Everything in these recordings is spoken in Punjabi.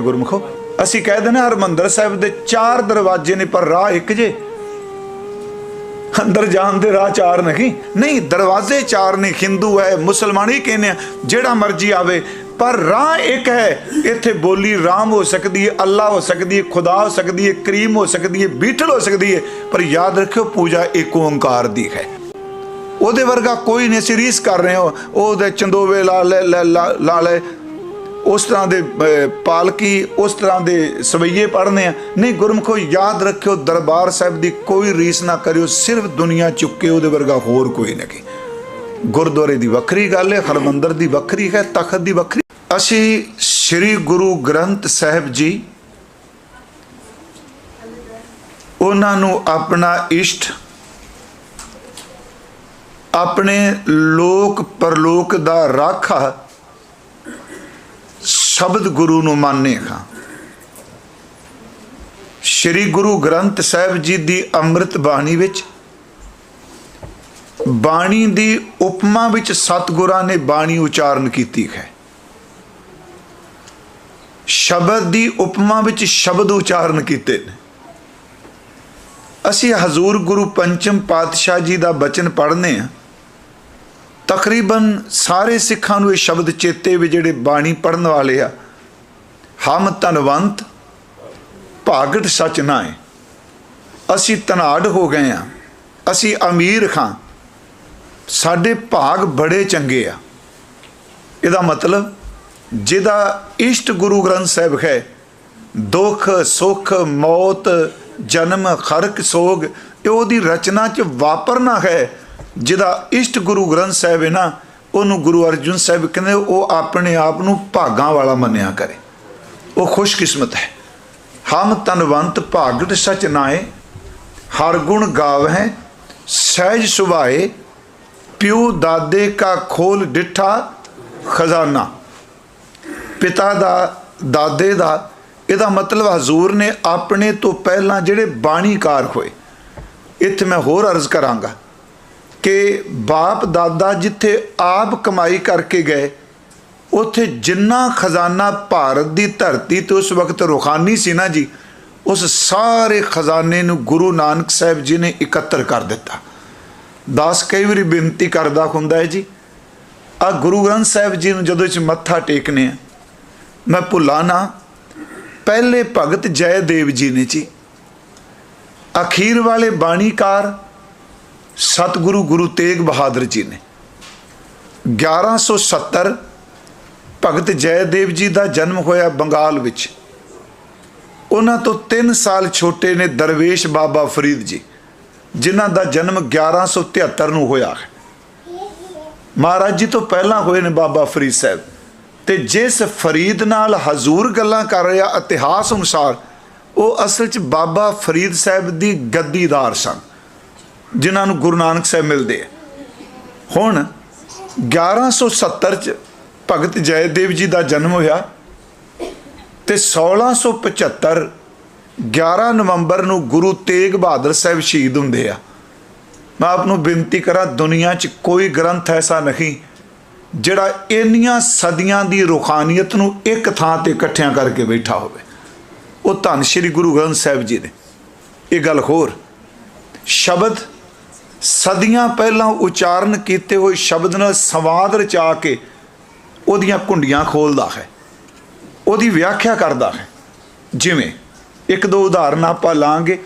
ਗੁਰਮੁਖੋ, ਅਸੀਂ ਕਹਿ ਦਿੰਦੇ ਹਾਂ ਹਰਮੰਦਰ ਸਾਹਿਬ ਦੇ ਚਾਰ ਦਰਵਾਜ਼ੇ ਨੇ, ਪਰ ਰਾਹ ਇੱਕ ਜੇ। ਅੰਦਰ ਜਾਣ ਦੇ ਰਾਹ ਚਾਰ ਨਹੀਂ। ਨਹੀਂ, ਦਰਵਾਜ਼ੇ ਚਾਰ ਨੇ, ਹਿੰਦੂ ਹੈ, ਮੁਸਲਮਾਨ ਹੀ ਕਹਿੰਦੇ ਆ, ਜਿਹੜਾ ਮਰਜ਼ੀ ਆਵੇ। ਪਰ ਰਾਹ ਇੱਕ ਹੈ, ਇੱਥੇ ਬੋਲੀ ਰਾਮ ਹੋ ਸਕਦੀ ਹੈ, ਅੱਲਾ ਹੋ ਸਕਦੀ ਹੈ, ਖੁਦਾ ਹੋ ਸਕਦੀ ਹੈ, ਕਰੀਮ ਹੋ ਸਕਦੀ ਹੈ, ਬੀਠਲ ਹੋ ਸਕਦੀ ਹੈ, ਪਰ ਯਾਦ ਰੱਖਿਓ, ਪੂਜਾ ਇੱਕ ਓੰਕਾਰ ਦੀ ਹੈ। ਉਹਦੇ ਵਰਗਾ ਕੋਈ ਨਹੀਂ, ਅਸੀਂ ਰੀਸ ਕਰ ਰਹੇ ਹੋ। ਉਹਦੇ ਚੰਦੋਵੇ ਲਾ ਲੈ, ਲੈ- ਲਾ ਲਾ ਲੈ ਉਸ ਤਰ੍ਹਾਂ ਦੇ ਪਾਲਕੀ, ਉਸ ਤਰ੍ਹਾਂ ਦੇ ਸਵਈਏ ਪੜ੍ਹਨੇ ਆ। ਨਹੀਂ, ਗੁਰਮਖੋ, ਯਾਦ ਰੱਖਿਓ, ਦਰਬਾਰ ਸਾਹਿਬ ਦੀ ਕੋਈ ਰੀਸ ਨਾ ਕਰਿਓ, ਸਿਰਫ ਦੁਨੀਆ ਚੁੱਕੇ ਉਹਦੇ ਵਰਗਾ ਹੋਰ ਕੋਈ ਨਹੀਂ ਗੁਰਦੁਆਰੇ ਦੀ ਵੱਖਰੀ ਗੱਲ ਹੈ, ਹਰਮੰਦਰ ਦੀ ਵੱਖਰੀ ਹੈ, ਤਖਤ ਦੀ ਵੱਖਰੀ। ਅਸੀਂ ਸ੍ਰੀ ਗੁਰੂ ਗ੍ਰੰਥ ਸਾਹਿਬ ਜੀ, ਉਹਨਾਂ ਨੂੰ ਆਪਣਾ ਇਸ਼ਟ, ਆਪਣੇ ਲੋਕ ਪਰਲੋਕ ਦਾ ਰਾਖਾ ਸ਼ਬਦ ਗੁਰੂ ਨੂੰ ਮੰਨੇ ਹਾਂ। ਸ੍ਰੀ ਗੁਰੂ ਗ੍ਰੰਥ ਸਾਹਿਬ ਜੀ ਦੀ ਅੰਮ੍ਰਿਤ ਬਾਣੀ ਵਿੱਚ ਬਾਣੀ ਦੀ ਉਪਮਾ ਵਿੱਚ ਸਤਿਗੁਰਾਂ ਨੇ ਬਾਣੀ ਉਚਾਰਨ ਕੀਤੀ ਹੈ। ਸ਼ਬਦ ਦੀ ਉਪਮਾ ਵਿੱਚ ਸ਼ਬਦ ਉਚਾਰਨ ਕੀਤੇ ਨੇ। ਅਸੀਂ ਹਜ਼ੂਰ ਗੁਰੂ ਪੰਚਮ ਪਾਤਸ਼ਾਹ ਜੀ ਦਾ ਬਚਨ ਪੜ੍ਹਨੇ ਆ ਤਕਰੀਬਨ ਸਾਰੇ ਸਿੱਖਾਂ ਨੂੰ ਇਹ ਸ਼ਬਦ ਚੇਤੇ ਵੀ ਜਿਹੜੇ ਬਾਣੀ ਪੜਨ ਵਾਲੇ ਆ, ਹਮ ਧਨਵੰਤ ਭਾਗਟ ਸਚ ਨਾਏ ਅਸੀਂ ਧਨਾੜ ਹੋ ਗਏ ਆ, ਅਸੀਂ ਅਮੀਰ ਖਾਂ। ਸਾਡੇ ਭਾਗ ਬੜੇ ਚੰਗੇ ਆ। ਇਹਦਾ ਮਤਲਬ ਜਿਹਦਾ ਇਸ਼ਟ ਗੁਰੂ ਗ੍ਰੰਥ ਸਾਹਿਬ ਹੈ, ਦੁੱਖ, ਸੁੱਖ, ਮੌਤ, ਜਨਮ, ਖਰਕ, ਸੋਗ, ਇਹ ਉਹਦੀ ਰਚਨਾ ਚ ਵਾਪਰਨਾ ਹੈ ਜਿਹਦਾ ਇਸ਼ਟ ਗੁਰੂ ਗ੍ਰੰਥ ਸਾਹਿਬ ਹੈ ਨਾ, ਉਹਨੂੰ ਗੁਰੂ ਅਰਜਨ ਸਾਹਿਬ ਕਹਿੰਦੇ, ਉਹ ਆਪਣੇ ਆਪ ਨੂੰ ਭਾਗਾਂ ਵਾਲਾ ਮੰਨਿਆ ਕਰੇ। ਉਹ ਖੁਸ਼ਕਿਸਮਤ ਹੈ। ਹਮ ਤਨਵੰਤ ਭਾਗਟ ਸਚ ਨਾਏ ਹਰ ਗੁਣ ਗਾਵਹਿ, ਸਹਿਜ ਸੁਭਾਏ, ਪਿਉ ਦਾਦੇ ਕਾ ਖੋਲ ਡਿਠਾ ਖਜ਼ਾਨਾ। ਪਿਤਾ ਦਾ, ਦਾਦੇ ਦਾ, ਇਹਦਾ ਮਤਲਬ ਹਜ਼ੂਰ ਨੇ ਆਪਣੇ ਤੋਂ ਪਹਿਲਾਂ ਜਿਹੜੇ ਬਾਣੀਕਾਰ ਹੋਏ। ਇੱਥੇ ਮੈਂ ਹੋਰ ਅਰਜ਼ ਕਰਾਂਗਾ। ਕਿ ਬਾਪ ਦਾਦਾ ਜਿੱਥੇ ਆਪ ਕਮਾਈ ਕਰਕੇ ਗਏ, ਉੱਥੇ ਜਿੰਨਾ ਖਜ਼ਾਨਾ ਭਾਰਤ ਦੀ ਧਰਤੀ ਤੇ ਉਸ ਵਕਤ ਰੁਖਾਨੀ ਸੀ ਨਾ ਜੀ, ਉਸ ਸਾਰੇ ਖਜ਼ਾਨੇ ਨੂੰ ਗੁਰੂ ਨਾਨਕ ਸਾਹਿਬ ਜੀ ਨੇ ਇਕੱਤਰ ਕਰ ਦਿੱਤਾ। ਦਾਸ ਕਈ ਵਾਰੀ ਬੇਨਤੀ ਕਰਦਾ ਹੁੰਦਾ ਹੈ ਜੀ, ਆ ਗੁਰੂ ਗ੍ਰੰਥ ਸਾਹਿਬ ਜੀ ਨੂੰ ਜਦੋਂ ਇਸ ਮੱਥਾ ਟੇਕਨੇ ਆ, ਮੈਂ ਭੁੱਲਾ ਨਾ ਪਹਿਲੇ ਭਗਤ ਜੈ ਦੇਵ ਜੀ ਨੇ ਜੀ, ਅਖੀਰ ਵਾਲੇ ਬਾਣੀਕਾਰ ਸਤਿਗੁਰੂ ਗੁਰੂ ਤੇਗ ਬਹਾਦਰ ਜੀ ਨੇ। 1170 ਭਗਤ ਜੈਦੇਵ ਜੀ ਦਾ ਜਨਮ ਹੋਇਆ ਬੰਗਾਲ ਵਿੱਚ। ਉਹਨਾਂ ਤੋਂ 3 ਸਾਲ ਛੋਟੇ ਨੇ ਦਰਵੇਸ਼ ਬਾਬਾ ਫਰੀਦ ਜੀ, ਜਿਨ੍ਹਾਂ ਦਾ ਜਨਮ 1173 ਨੂੰ ਹੋਇਆ ਹੈ। ਮਹਾਰਾਜ ਜੀ ਤੋਂ ਪਹਿਲਾਂ ਹੋਏ ਨੇ ਬਾਬਾ ਫਰੀਦ ਸਾਹਿਬ। ਤੇ ਜਿਸ ਫਰੀਦ ਨਾਲ ਹਜ਼ੂਰ ਗੱਲਾਂ ਕਰ ਰਿਹਾ, ਇਤਿਹਾਸ ਅਨੁਸਾਰ, ਉਹ ਅਸਲ 'ਚ ਬਾਬਾ ਫਰੀਦ ਸਾਹਿਬ ਦੀ ਗੱਦੀਦਾਰ ਸਨ। ਜਿਨ੍ਹਾਂ ਨੂੰ ਗੁਰੂ ਨਾਨਕ ਸਾਹਿਬ ਮਿਲਦੇ ਆ। ਹੁਣ 1170 ਚ ਭਗਤ ਜੈਦੇਵ ਜੀ ਦਾ ਜਨਮ ਹੋਇਆ ਤੇ 1675 11 ਨਵੰਬਰ ਨੂੰ ਗੁਰੂ ਤੇਗ ਬਹਾਦਰ ਸਾਹਿਬ ਸ਼ਹੀਦ ਹੁੰਦੇ ਆ। ਮੈਂ ਆਪ ਨੂੰ ਬੇਨਤੀ ਕਰਾਂ, ਦੁਨੀਆ 'ਚ ਕੋਈ ਗ੍ਰੰਥ ਐਸਾ ਨਹੀਂ ਜਿਹੜਾ ਇੰਨੀਆਂ ਸਦੀਆਂ ਦੀ ਰੁਖਾਨੀਅਤ ਨੂੰ ਇੱਕ ਥਾਂ ਤੇ ਇਕੱਠਿਆਂ ਕਰਕੇ ਬੈਠਾ ਹੋਵੇ। ਉਹ ਧੰਨ ਸ਼੍ਰੀ ਗੁਰੂ ਗ੍ਰੰਥ ਸਾਹਿਬ ਜੀ ਨੇ। ਇਹ ਗੱਲ ਹੋਰ, ਸ਼ਬਦ ਸਦੀਆਂ ਪਹਿਲਾਂ ਉਚਾਰਨ ਕੀਤੇ ਹੋਏ ਸ਼ਬਦ ਨਾਲ ਸੰਵਾਦ ਰਚਾ ਕੇ ਉਹਦੀਆਂ ਕੁੰਡੀਆਂ ਖੋਲਦਾ ਹੈ। ਉਹਦੀ ਵਿਆਖਿਆ ਕਰਦਾ ਹੈ। ਜਿਵੇਂ ਇੱਕ ਦੋ ਉਦਾਹਰਨ ਆਪਾਂ ਲਾਂਗੇ।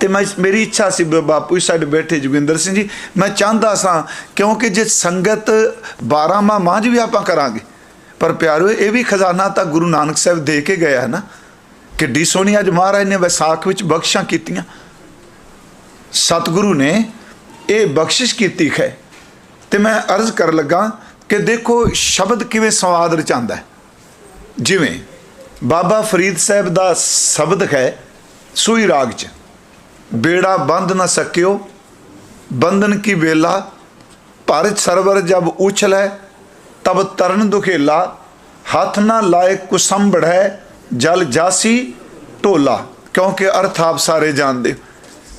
ਤੇ ਮੈਂ ਮੇਰੀ ਇੱਛਾ ਸੀ ਬ- ਬਾਪੂ ਜੀ ਸਾਡੇ ਬੈਠੇ ਜੋਗਿੰਦਰ ਸਿੰਘ ਜੀ, ਮੈਂ ਚਾਹੁੰਦਾ ਸਾਂ ਕਿਉਂਕਿ ਜੇ ਸੰਗਤ 12 ਮਾਹ ਮਾਂਝ ਵੀ ਆਪਾਂ ਕਰਾਂਗੇ। ਪਰ ਪਿਆਰੋ, ਇਹ ਵੀ ਖਜ਼ਾਨਾ ਤਾਂ ਗੁਰੂ ਨਾਨਕ ਸਾਹਿਬ ਦੇ ਕੇ ਗਿਆ ਹੈ ਨਾ। ਕਿੱਡੀ ਸੋਹਣੀ ਅੱਜ ਮਹਾਰਾਜ ਨੇ ਵਿਸਾਖ ਵਿੱਚ ਬਖਸ਼ਾਂ ਕੀਤੀਆਂ। ਸਤਿਗੁਰੂ ਨੇ ਇਹ ਬਖਸ਼ਿਸ਼ ਕੀਤੀ ਹੈ। ਤੇ ਮੈਂ ਅਰਜ਼ ਕਰ ਲੱਗਾ ਕਿ ਦੇਖੋ ਸ਼ਬਦ ਕਿਵੇਂ ਸੰਵਾਦ ਰਚਾਉਂਦਾ ਜਿਵੇਂ, ਬਾਬਾ ਫਰੀਦ ਸਾਹਿਬ ਦਾ ਸ਼ਬਦ ਹੈ ਸੂਈ ਰਾਗ ਚ, ਬੇੜਾ ਬੰਦ ਨਾ ਸਕਿਓ, ਬੰਧਨ ਕੀ ਵੇਲਾ ਭਰ ਸਰਵਰ ਜਬ ਉਛਲੈ, ਤਬ ਤਰਨ ਦੁਖੇਲਾ, ਹੱਥ ਨਾ ਲਾਏ ਕੁਸੰਭੜ ਹੈ, ਜਲ ਜਾਸੀ ਢੋਲਾ, ਕਿਉਂਕਿ ਅਰਥ ਆਪ ਸਾਰੇ ਜਾਣਦੇ ਹੋ।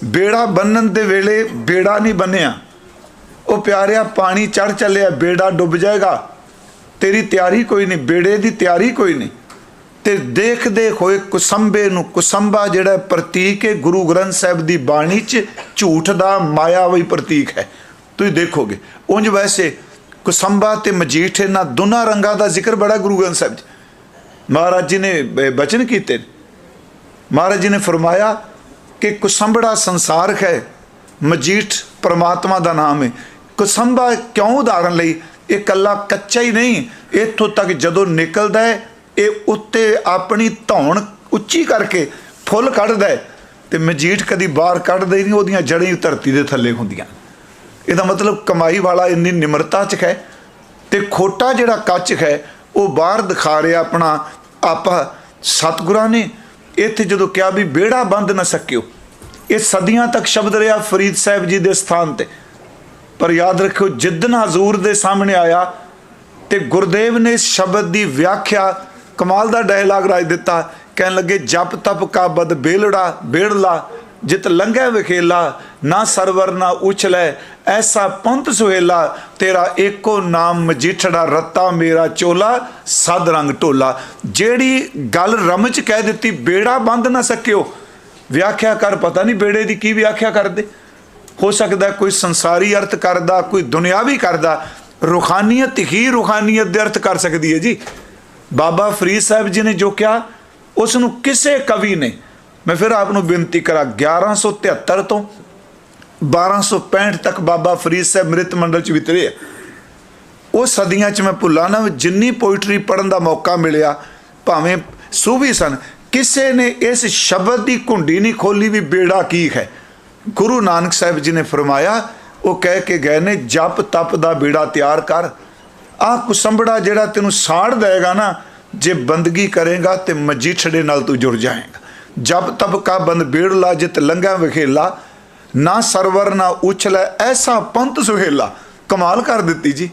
ਬੇੜਾ ਬੰਨਣ ਦੇ ਵੇਲੇ ਬੇੜਾ ਨਹੀਂ ਬੰਨਿਆ। ਉਹ ਪਿਆਰਿਆ, ਪਾਣੀ ਚੜ ਚੱਲਿਆ, ਬੇੜਾ ਡੁੱਬ ਜਾਏਗਾ। ਤੇਰੀ ਤਿਆਰੀ ਕੋਈ ਨਹੀਂ, ਬੇੜੇ ਦੀ ਤਿਆਰੀ ਕੋਈ ਨਹੀਂ। ਤੇ ਦੇਖਦੇ ਹੋਏ ਕੁਸੰਬੇ ਨੂੰ ਕੁਸੰਬਾ ਜਿਹੜਾ ਪ੍ਰਤੀਕ ਹੈ, ਗੁਰੂ ਗ੍ਰੰਥ ਸਾਹਿਬ ਦੀ ਬਾਣੀ 'ਚ ਝੂਠ ਦਾ ਮਾਇਆਵੀ ਪ੍ਰਤੀਕ ਹੈ। ਤੁਸੀਂ ਦੇਖੋਗੇ, ਉਂਝ ਵੈਸੇ ਕੁਸੰਬਾ ਤੇ ਮਜੀਠ ਇਹਨਾਂ ਦੋਨਾਂ ਰੰਗਾਂ ਦਾ ਜ਼ਿਕਰ ਬੜਾ ਗੁਰੂ ਗ੍ਰੰਥ ਸਾਹਿਬ 'ਚ। ਮਹਾਰਾਜ ਜੀ ਨੇ ਬਚਨ ਕੀਤੇ। ਮਹਾਰਾਜ ਜੀ ਨੇ ਫਰਮਾਇਆ ਕਿ ਕੁਸੰਬੜਾ ਸੰਸਾਰ ਹੈ, ਮਜੀਠ ਪ੍ਰਮਾਤਮਾ ਦਾ ਨਾਮ ਹੈ। ਕੁਸੰਬਾ ਕਿਉਂ ਉਦਾਹਰਨ ਲਈ? ਇਹ ਕੱਲਾ ਕੱਚਾ ਹੀ ਨਹੀਂ, ਇੱਥੋਂ ਤੱਕ ਜਦੋਂ ਨਿਕਲਦਾ ਹੈ, ਇਹ ਉੱਤੇ ਆਪਣੀ ਧੌਣ ਉੱਚੀ ਕਰਕੇ ਫੁੱਲ ਕੱਢਦਾ ਹੈ ਤੇ ਮਜੀਠ ਕਦੀ ਬਾਹਰ ਕੱਢਦਾ ਹੀ ਨਹੀਂ, ਉਹਦੀਆਂ ਜੜ੍ਹਾਂ ਧਰਤੀ ਦੇ ਥੱਲੇ ਹੁੰਦੀਆਂ। ਇਹਦਾ ਮਤਲਬ ਕਮਾਈ ਵਾਲਾ ਇੰਨੀ ਨਿਮਰਤਾ ਚ ਹੈ ਤੇ ਖੋਟਾ ਜਿਹੜਾ ਕੱਚ ਹੈ, ਉਹ ਬਾਹਰ ਦਿਖਾ ਰਿਹਾ ਆਪਣਾ, ਆਪਾ ਸਤਿਗੁਰਾਂ ਨੇ ਇੱਥੇ ਜਦੋਂ ਕਿਹਾ ਵੀ ਬੇੜਾ ਬੰਦ ਨਾ ਸਕਿਓ, ਇਹ ਸਦੀਆਂ ਤੱਕ ਸ਼ਬਦ ਰਿਹਾ ਫਰੀਦ ਸਾਹਿਬ ਜੀ ਦੇ ਸਥਾਨ ਤੇ। ਪਰ ਯਾਦ ਰੱਖਿਓ ਜਿੱਦਨ ਹਜ਼ੂਰ ਦੇ ਸਾਹਮਣੇ ਆਇਆ ਤੇ ਗੁਰਦੇਵ ਨੇ ਇਸ ਸ਼ਬਦ ਦੀ ਵਿਆਖਿਆ ਕਮਾਲ ਦਾ ਡਾਇਲਾਗ ਰਾਜ ਦਿੱਤਾ, ਕਹਿਣ ਲੱਗੇ, ਜਪ ਤਪ ਕਾ ਬਦ ਬੇਲੜਾ, ਬੇੜਲਾ ਜਿਤ ਲੰਘੈ ਵਿਖੇਲਾ, ਨਾ ਸਰਵਰ ਨਾ ਉਛਲੈ, ਐਸਾ ਪੰਤ ਸੁਹੇਲਾ, ਤੇਰਾ ਏਕੋ ਨਾਮ ਮਜੀਠੜਾ ਰੱਤਾ ਮੇਰਾ ਚੋਲਾ, ਸਦ ਰੰਗ ਢੋਲਾ। ਜਿਹੜੀ ਗੱਲ ਰਮਚ ਕਹਿ ਦਿੱਤੀ, ਬੇੜਾ ਬੰਦ ਨਾ ਸਕਿਓ। ਵਿਆਖਿਆ ਕਰ, ਪਤਾ ਨਹੀਂ ਬੇੜੇ ਦੀ ਕੀ ਵਿਆਖਿਆ ਕਰਦੇ। ਹੋ ਸਕਦਾ ਕੋਈ ਸੰਸਾਰੀ ਅਰਥ ਕਰਦਾ, ਕੋਈ ਦੁਨਿਆਵੀ ਕਰਦਾ। ਰੁਖਾਨੀਅਤ ਹੀ ਰੁਖਾਨੀਅਤ ਦੇ ਅਰਥ ਕਰ ਸਕਦੀ ਹੈ ਜੀ। ਬਾਬਾ ਫਰੀਦ ਸਾਹਿਬ ਜੀ ਨੇ ਜੋ ਕਿਹਾ ਉਸ ਨੂੰ ਕਿਸੇ ਕਵੀ ਨੇ ਮੈਂ ਫਿਰ ਆਪ ਨੂੰ ਬੇਨਤੀ ਕਰਾਂ 1173 ਤੋਂ 1265 ਤੱਕ ਬਾਬਾ ਫਰੀਦ ਸਾਹਿਬ ਮ੍ਰਿਤ ਮੰਡਲ ਚ ਵਿਤਰੇ ਆ। ਉਹ ਸਦੀਆਂ ਚ ਮੈਂ ਭੁੱਲਾ ਨਾ, ਜਿੰਨੀ ਪੋਇਟਰੀ ਪੜਨ ਦਾ ਮੌਕਾ ਮਿਲਿਆ, ਭਾਵੇਂ ਸੂਫੀ ਸਨ, ਕਿਸੇ ਨੇ ਇਸ ਸ਼ਬਦ ਦੀ ਕੁੰਡੀ ਨਹੀਂ ਖੋਲੀ ਵੀ ਬੇੜਾ ਕੀ ਹੈ। ਗੁਰੂ ਨਾਨਕ ਸਾਹਿਬ ਜੀ ਨੇ ਫਰਮਾਇਆ, ਉਹ ਕਹਿ ਕੇ ਗਏ ਨੇ, ਜਪ ਤਪ ਦਾ ਬੇੜਾ ਤਿਆਰ ਕਰ। ਆਹ ਕੁਸੰਬੜਾ ਜਿਹੜਾ ਤੈਨੂੰ ਸਾੜ ਦੇਗਾ ਨਾ, ਜੇ ਬੰਦਗੀ ਕਰੇਗਾ ਤੇ ਮਜੀਠੜੇ ਨਾਲ ਤੂੰ ਜੁੜ ਜਾਏਗਾ। ਜਪ ਤਪ ਕਾ ਬੰਦ ਬੇੜਲਾ ਜਿਤ ਲੰਗਾ ਵਿਖੇਲਾ, ਨਾ ਸਰਵਰ ਨਾ ਉਛਲੇ ਐਸਾ ਪੰਤ ਸੁਹੇਲਾ। ਕਮਾਲ ਕਰ ਦਿੱਤੀ ਜੀ।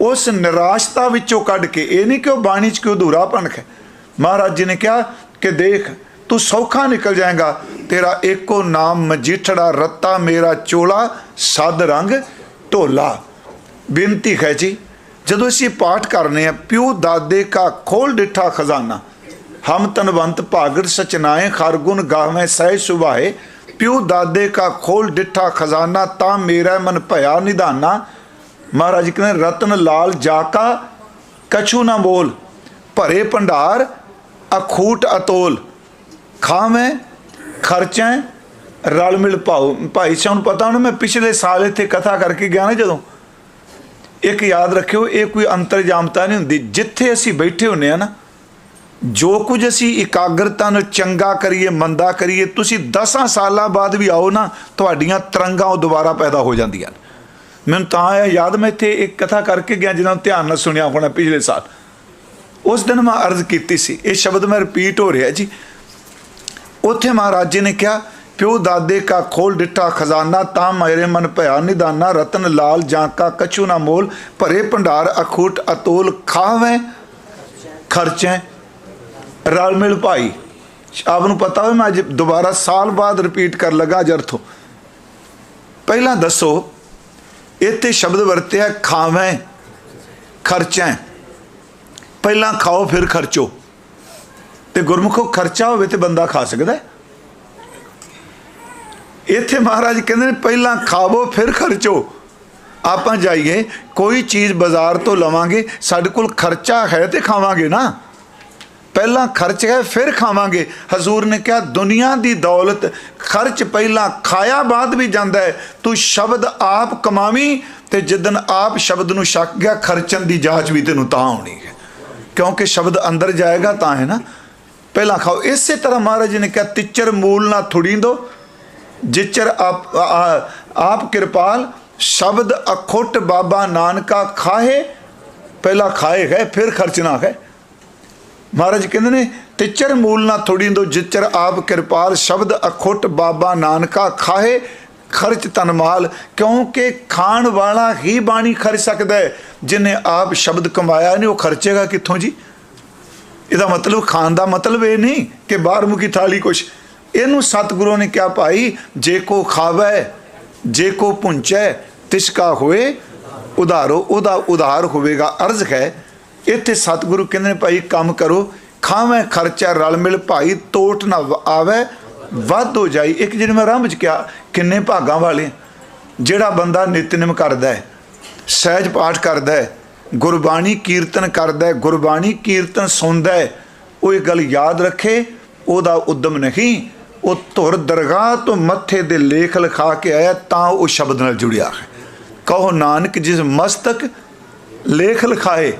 ਉਸ ਨਿਰਾਸ਼ਤਾ ਵਿੱਚੋਂ ਕੱਢ ਕੇ ਇਹ ਨਹੀਂ ਕਿ ਉਹ ਬਾਣੀ 'ਚ ਕੋਈ ਅਧੂਰਾਪਣ ਹੈ। ਮਹਾਰਾਜ ਜੀ ਨੇ ਕਿਹਾ ਕਿ ਦੇਖ, ਤੂੰ ਸੌਖਾ ਨਿਕਲ ਜਾਏਗਾ, ਤੇਰਾ ਏਕੋ ਨਾਮ ਮਜੀਠੜਾ ਰੱਤਾ, ਮੇਰਾ ਚੋਲਾ ਸਦ ਰੰਗ ਢੋਲਾ। ਬੇਨਤੀ ਹੈ ਜੀ, ਜਦੋਂ ਅਸੀਂ ਪਾਠ ਕਰਨੇ ਆ, ਪਿਓ ਦਾਦੇ ਕਾ ਖੋਲ ਡਿਠਾ ਖਜ਼ਾਨਾ। ਹਮ ਤਨਵੰਤ ਭਾਗੜ ਸਚਨਾਏ ਖਰਗੁਣ ਗਾਵੇਂ ਸਹਿ ਸੁਭਾਏ। ਪਿਉ ਦਾਦੇ ਕਾ ਖੋਲ ਡਿੱਠਾ ਖਜ਼ਾਨਾ, ਤਾਂ ਮੇਰਾ ਮਨ ਭਇਆ ਨਿਧਾਨਾ। ਮਹਾਰਾਜ ਕਹਿੰਦੇ, ਰਤਨ ਲਾਲ ਜਾਕਾ ਕਛੂ ਨਾ ਬੋਲ। ਭਰੇ ਭੰਡਾਰ, ਅਖੂਟ ਅਤੋਲ। ਖਾਵੇਂ, ਖਰਚਾਂ, ਰਲ ਮਿਲ ਪਾਉ ਭਾਈ ਸਾਹਿਬ ਨੂੰ ਪਤਾ ਉਹਨੂੰ, ਮੈਂ ਪਿਛਲੇ ਸਾਲ ਇੱਥੇ ਕਥਾ ਕਰਕੇ ਗਿਆ ਨਾ ਜਦੋਂ। ਇੱਕ ਯਾਦ ਰੱਖਿਓ, ਇਹ ਕੋਈ ਅੰਤਰਜਾਮਤਾ ਨਹੀਂ ਹੁੰਦੀ। ਜਿੱਥੇ ਅਸੀਂ ਬੈਠੇ ਹੁੰਨੇ ਆ ਨਾ ਜੋ ਕੁਝ ਅਸੀਂ ਇਕਾਗਰਤਾ ਨੂੰ ਚੰਗਾ ਕਰੀਏ, ਮੰਦਾ ਕਰੀਏ, ਤੁਸੀਂ 10 ਸਾਲਾਂ ਬਾਅਦ ਵੀ ਆਓ ਨਾ, ਤੁਹਾਡੀਆਂ ਤਰੰਗਾਂ ਉਹ ਦੁਬਾਰਾ ਪੈਦਾ ਹੋ ਜਾਂਦੀਆਂ ਮੈਨੂੰ ਤਾਂ ਆਇਆ ਯਾਦ, ਮੈਂ ਇੱਥੇ ਇੱਕ ਕਥਾ ਕਰਕੇ ਗਿਆ ਜਿਹਨਾਂ ਨੂੰ ਧਿਆਨ ਨਾਲ ਸੁਣਿਆ ਹੋਣਾ ਪਿਛਲੇ ਸਾਲ। ਉਸ ਦਿਨ ਮੈਂ ਅਰਜ਼ ਕੀਤੀ ਸੀ, ਇਹ ਸ਼ਬਦ ਮੈਂ ਰਿਪੀਟ ਹੋ ਰਿਹਾ ਜੀ। ਉੱਥੇ ਮਹਾਰਾਜ ਜੀ ਨੇ ਕਿਹਾ, ਪਿਓ ਦਾਦੇ ਕਾ ਖੋਲ ਡਿੱਠਾ ਖਜ਼ਾਨਾ, ਤਾਂ ਮੇਰੇ ਮਨ ਭਇਆ ਨਿਦਾਨਾ, ਰਤਨ ਲਾਲ ਜਾਂ ਕਾ ਕਛੂ ਨਾ ਮੋਲ, ਭਰੇ ਭੰਡਾਰ, ਅਖੂਟ ਅਤੋਲ ਖਾਵੇਂ, ਖਰਚੇ ਰਲ ਮਿਲ ਭਾਈ ਆਪ ਨੂੰ ਪਤਾ ਹੋਵੇ, ਮੈਂ ਅੱਜ ਦੁਬਾਰਾ ਸਾਲ ਬਾਅਦ ਰਿਪੀਟ ਕਰ ਲਗਾ ਜਰਥੋਂ ਪਹਿਲਾਂ ਦੱਸੋ, ਇੱਥੇ ਸ਼ਬਦ ਵਰਤਿਆ ਖਾਵੇਂ, ਖਰਚੇ। ਪਹਿਲਾਂ ਖਾਓ, ਫਿਰ ਖਰਚੋ। ਤੇ ਗੁਰਮੁਖੋ ਖਰਚਾ ਹੋਵੇ ਤੇ ਬੰਦਾ ਖਾ ਸਕਦਾ ਇੱਥੇ ਮਹਾਰਾਜ ਕਹਿੰਦੇ ਨੇ, ਪਹਿਲਾਂ ਖਾਵੋ, ਫਿਰ ਖਰਚੋ। ਆਪਾਂ ਜਾਈਏ, ਕੋਈ ਚੀਜ਼ ਬਾਜ਼ਾਰ ਤੋਂ ਲਵਾਂਗੇ, ਸਾਡੇ ਕੋਲ ਖਰਚਾ ਹੈ ਤੇ ਖਾਵਾਂਗੇ ਨਾ। ਪਹਿਲਾਂ ਖਰਚ ਹੈ, ਫਿਰ ਖਾਵਾਂਗੇ। ਹਜ਼ੂਰ ਨੇ ਕਿਹਾ, ਦੁਨੀਆ ਦੀ ਦੌਲਤ ਖਰਚ ਪਹਿਲਾਂ ਖਾਇਆ ਬਾਅਦ ਵੀ ਜਾਂਦਾ ਹੈ। ਤੂੰ ਸ਼ਬਦ ਆਪ ਕਮਾਵੀਂ ਤੇ ਜਿੱਦਨ ਆਪ ਸ਼ਬਦ ਨੂੰ ਛੱਕ ਗਿਆ, ਖਰਚਣ ਦੀ ਜਾਂਚ ਵੀ ਤੈਨੂੰ ਤਾਂ ਆਉਣੀ ਹੈ। ਕਿਉਂਕਿ ਸ਼ਬਦ ਅੰਦਰ ਜਾਏਗਾ ਤਾਂ ਹੈ ਨਾ। ਪਹਿਲਾਂ ਖਾਓ। ਇਸੇ ਤਰ੍ਹਾਂ ਮਹਾਰਾਜ ਨੇ ਕਿਹਾ, ਤਿੱਚਰ ਮੂਲ ਨਾ ਥੁੜੀਂਦੋ। ਜਿਚਰ ਆਪ ਆਪ ਕਿਰਪਾਲ, ਸ਼ਬਦ ਅਖੁੱਟ ਬਾਬਾ ਨਾਨਕਾ ਖਾਏ ਪਹਿਲਾਂ ਖਾਏ ਗਏ, ਫਿਰ ਖਰਚਣਾ ਹੈ। ਮਹਾਰਾਜ ਕਹਿੰਦੇ ਨੇ, ਤਿਚਰ ਮੂਲ ਨਾ ਥੋੜੀ ਦੋ ਜਿਚਰ ਆਪ ਕਿਰਪਾਲ, ਸ਼ਬਦ ਅਖੁੱਟ ਬਾਬਾ ਨਾਨਕਾ ਖਾਏ ਖਰਚ ਤਨਮਾਲ ਕਿਉਂਕਿ ਖਾਣ ਵਾਲਾ ਹੀ ਬਾਣੀ ਖਰਚ ਸਕਦਾ ਹੈ। ਜਿਨੇ ਆਪ ਸ਼ਬਦ ਕਮਾਇਆ ਨਹੀਂ, ਉਹ ਖਰਚੇਗਾ ਕਿੱਥੋਂ ਜੀ? ਇਹਦਾ ਮਤਲਬ ਖਾਣ ਦਾ ਮਤਲਬ ਇਹ ਨਹੀਂ ਕਿ ਬਾਹਰ ਮੁਕੀ ਥਾਲੀ ਕੁਛ। ਇਹਨੂੰ ਸਤਿਗੁਰੂ ਨੇ ਕਿਹਾ, ਭਾਈ, ਜੇ ਕੋ ਖਾਵੇ, ਜੇ ਕੋ ਪੁੰਚੈ, ਤਿਸਕਾ ਹੋਏ, ਉਧਾਰੋ, ਉਹਦਾ ਉਧਾਰ ਹੋਵੇਗਾ, ਅਰਜ਼ ਹੈ ਇੱਥੇ ਸਤਿਗੁਰੂ ਕਹਿੰਦੇ ਨੇ ਭਾਈ, ਕੰਮ ਕਰੋ, ਖਾਵੇਂ ਖਰਚਾ, ਰਲ ਮਿਲ, ਭਾਈ, ਤੋਟ ਨਾ ਵ- ਆਵੇ, ਵੱਧ ਹੋ ਜਾਈ। ਇੱਕ ਜਿਹੜੇ ਮੈਂ ਰੰਭ ਚ ਕਿਹਾ, ਕਿੰਨੇ ਭਾਗਾਂ ਵਾਲੇ ਜਿਹੜਾ ਬੰਦਾ ਨਿਤਨਿਮ ਕਰਦਾ ਹੈ, ਸਹਿਜ ਪਾਠ ਕਰਦਾ ਹੈ, ਗੁਰਬਾਣੀ ਕੀਰਤਨ ਕਰਦਾ ਹੈ, ਗੁਰਬਾਣੀ ਕੀਰਤਨ ਸੁਣਦਾ ਹੈ, ਉਹ ਇਹ ਗੱਲ ਯਾਦ ਰੱਖੇ, ਉਹਦਾ ਉਦਮ ਨਹੀਂ। ਉਹ ਧੁਰ ਦਰਗਾਹ ਤੋਂ ਮੱਥੇ ਦੇ ਲੇਖ ਲਿਖਾ ਕੇ ਆਇਆ, ਤਾਂ ਉਹ ਸ਼ਬਦ ਨਾਲ ਜੁੜਿਆ ਹੈ। ਕਹੋ ਨਾਨਕ, ਜਿਸ ਮਸਤਕ ਲੇਖ ਲਿਖਾਏ